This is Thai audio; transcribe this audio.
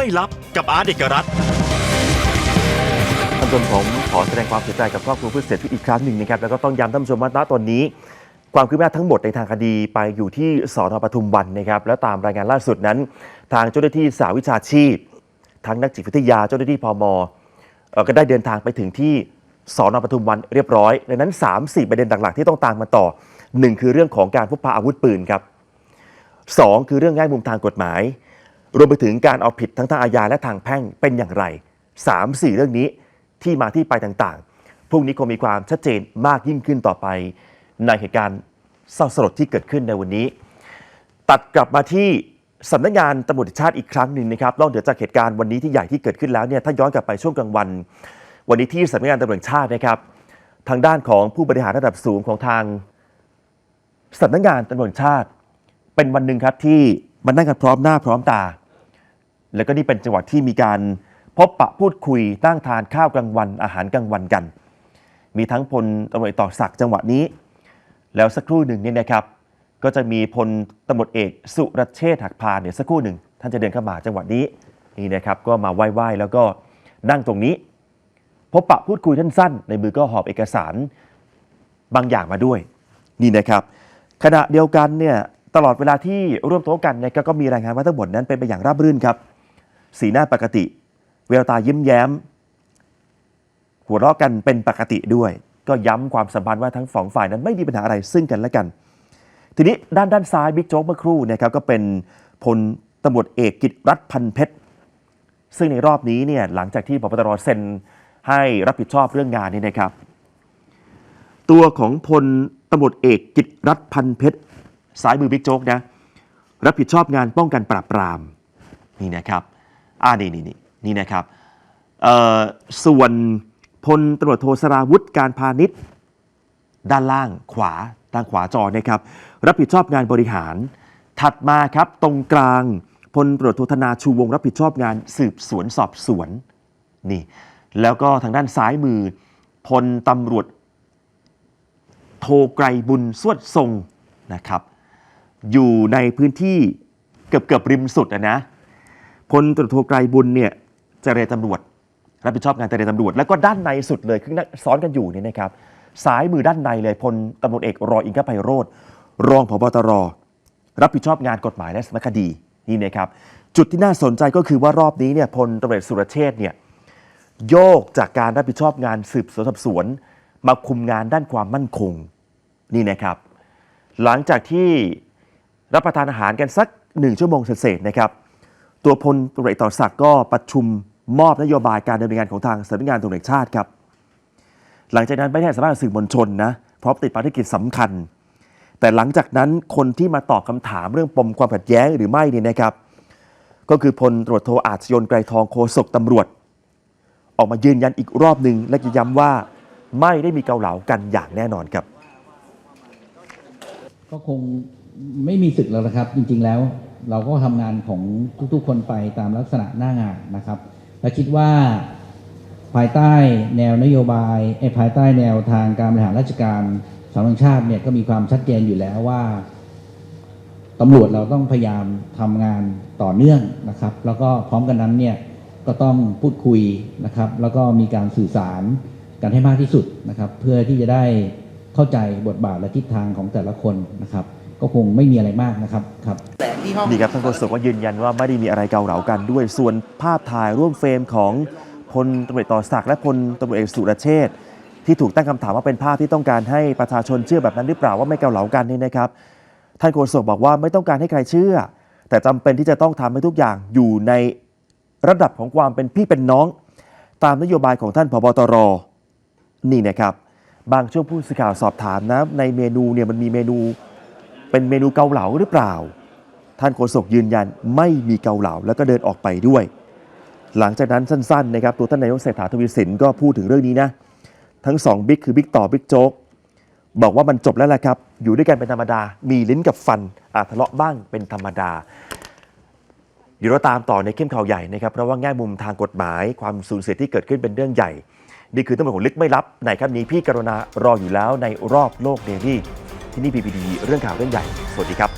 ไม่ลับกับอาร์ตเอกรัตน์ ท่านผู้ชมผมขอแสดงความเสียใจกับครอบครัวผู้เสียชีวิตอีกครั้งหนึ่งนะครับแล้วก็ต้องย้ำท่านผู้ชมว่าณตอนนี้ ความคืบหน้าทั้งหมดในทางคดีไปอยู่ที่สอนปทุมวันนะครับแล้วตามรายงานล่าสุดนั้น ทางเจ้าหน้าที่สาวิชาชีพ ทั้งนักจิตวิทยาเจ้าหน้าที่พมเอ่อก็ได้เดินทางไปถึงที่สอนปทุมวันเรียบร้อยดังนั้น 3-4 ประเด็นหลักๆที่ต้องตามมาต่อ1คือเรื่องของการพกพาอาวุธปืนครับ 2 คือเรื่องง่ายมุมทางกฎหมาย รวมไปถึงการเอาผิดทั้งทางอาญาและทางแพ่งเป็นอย่างไร 3 4 เรื่องนี้ที่มาที่ไปต่างๆ พรุ่งนี้คงมีความชัดเจนมากยิ่งขึ้นต่อไป ในเหตุการณ์เศร้าสลดที่เกิดขึ้นในวันนี้ ตัดกลับมาที่สำนักงานตำรวจแห่งชาติอีกครั้งหนึ่งนะครับนอกเหนือจากเหตุการณ์วันนี้ที่ใหญ่ที่เกิดขึ้นแล้วเนี่ยถ้าย้อนกลับไปช่วงกลางวัน วันนี้ที่สำนักงานตำรวจชาตินะครับ ทางด้านของผู้บริหารระดับสูงของทางสำนักงานตำรวจชาติ เป็นวันหนึ่งครับที่ มันนั่งกันพร้อมหน้าพร้อมตา แล้วก็นี่เป็นจังหวะที่มีการพบปะพูดคุยตั้งทานข้าวกลางวันอาหารกลางวันกัน มีทั้งพลตำรวจต่อศักดิ์จังหวะนี้ แล้วสักครู่หนึ่งเนี่ยนะครับ ก็จะมีพลตำรวจเอกสุรเชษฐ์หักพานเนี่ยสักครู่หนึ่งท่านจะเดินเข้ามาจังหวะนี้นี่นะครับก็มาไหว้ๆแล้วก็นั่งตรงนี้ พบปะพูดคุยท่านสั้น ในมือก็หอบเอกสารบางอย่างมาด้วย นี่นะครับ ขณะเดียวกันเนี่ย ตลอดเวลาที่ร่วมโต๊ะกันเนยก็ก็มีรายงานว่าทั้งหมดนั้นเป็นไปอย่างราบรื่นครับ สีหน้าปกติแววตายิ้มแย้ม หัวเราะกันเป็นปกติด้วย ก็ย้ำความสัมพันธ์ว่าทั้งสองฝ่ายนั้นไม่มีปัญหาอะไรซึ่งกันและกัน ทีนี้ด้านด้านซ้ายบิ๊กโจ๊กเมื่อครู่นะครับก็เป็นพลตำรวจเอกกิตรัฐพันเพชรซึ่งในรอบนี้เนี่ยหลังจากที่พบตรเซ็นให้รับผิดชอบเรื่องงานนี้นะครับ ตัวของพลตำรวจเอกกิตรัฐพันเพชร สายมือบิ๊กโจ๊กนะรับผิดชอบงานป้องกันปราบปรามนี่นะครับอ่านี่นี่นี่นี่นะครับส่วนพลตำรวจโทสราวุฒิการพาณิชย์ ด้านล่างขวาด้านขวาจอนะครับรับผิดชอบงานบริหาร ถัดมาครับตรงกลางพลตำรวจโทธนาชูวงรับผิดชอบงานสืบสวนสอบสวนนี่แล้วก็ทางด้านซ้ายมือพลตำรวจโทไกรบุญสวดทรงนะครับ อยู่ในพื้นที่เกือบเกือบริมสุดอะนะพลตรวจโทไกรบุญเนี่ยเจรตำรวจ รับผิดชอบงานเจรตำรวจ แล้วก็ด้านในสุดเลยคือซ้อนกันอยู่เนี่ยนะครับซ้ายมือด้านในเลยพลตำรวจเอกรออิงคไพโรธรองผบตรรับผิดชอบงานกฎหมายและสารคดีนี่นะครับจุดที่น่าสนใจก็คือว่ารอบนี้เนี่ยพลตำรวจสุรเชษเนี่ยโยกจากการรับผิดชอบงานสืบสวนสอบสวน มาคุมงานด้านความมั่นคงนี่นะครับ หลังจากที่ รับประทานอาหารกันสักหนึ่งชั่วโมงเศษนะครับ ตัวพลตำรเอกต่อศักดิ์ก็ประชุมมอบนโยบายการดำเนินงานของทางสำนักงานตำรวจแห่งชาติครับ หลังจากนั้นไม่ได้สัมภาษณ์กับสื่อมวลชนนะเพราะติดภารกิจสำคัญ แต่หลังจากนั้นคนที่มาตอบคำถามเรื่องปมความขัดแย้งหรือไม่เนี่ยนะครับ ก็คือพลตรวจโทอาชญนไกรทองโฆษกตำรวจ ออกมายืนยันอีกรอบหนึ่งและจะย้ำว่าไม่ได้มีเกาเหลากันอย่างแน่นอนครับ ก็คง ไม่มีศึกแล้วนะครับ จริง ๆ แล้ว เราก็ทำงานของทุก ๆ คนไปตามลักษณะหน้างานนะครับและคิดว่าภายใต้แนวนโยบายไอ้ภายใต้แนวทางการบริหารราชการสำนักชาติเนี่ยก็มีความชัดเจนอยู่แล้วว่าตำรวจเราต้องพยายามทำงานต่อเนื่องนะครับ แล้วก็พร้อมกันนั้นเนี่ยก็ต้องพูดคุยนะครับ แล้วก็มีการสื่อสารกันให้มากที่สุดนะครับ เพื่อที่จะได้เข้าใจบทบาทและทิศทางของแต่ละคนนะครับ ก็คงไม่มีอะไรมากนะครับครับนี่ครับท่านโฆษกก็ยืนยันว่าไม่ได้มีอะไรเกาเหลากันด้วยส่วนภาพถ่ายร่วมเฟรมของพลตำรวจต่อศักดิ์และพลตำรวจเอกสุรเชษฐ์ที่ถูกตั้งคำถามว่าเป็นภาพที่ต้องการให้ประชาชนเชื่อแบบนั้นหรือเปล่าว่าไม่เกาเหลากันนี่นะครับท่านโฆษกบอกว่าไม่ต้องการให้ใครเชื่อ แต่จำเป็นที่จะต้องทำให้ทุกอย่างอยู่ในระดับของความเป็นพี่เป็นน้อง ตามนโยบายของท่านผบตรนี่นะครับ บางช่วงผู้สื่อข่าวสอบถามนะในเมนูเนี่ยมันมีเมนู เป็นเมนูเกาเหลาหรือเปล่า ท่านโฆษกยืนยันไม่มีเกาเหลาแล้วก็เดินออกไปด้วย หลังจากนั้นสั้นๆนะครับตัวท่านนายกเศรษฐาทวีสินก็พูดถึงเรื่องนี้นะทั้งสองบิ๊กคือบิ๊กต่อบิ๊กโจ๊กบอกว่ามันจบแล้วแหละครับ อยู่ด้วยกันเป็นธรรมดา มีลิ้นกับฟันอาจทะเลาะบ้างเป็นธรรมดาเดี๋ยวเราตามต่อในเข้มข่าวใหญ่นะครับ เพราะว่าแง่มุมทางกฎหมาย ความสูญเสียที่เกิดขึ้นเป็นเรื่องใหญ่ นี่คือทั้งหมดของลึกไม่ลับในครับนี้พี่กรุณารออยู่แล้วในรอบโลกเดลี่ ที่นี่ BBD เรื่องข่าวเรื่องใหญ่ สวัสดีครับ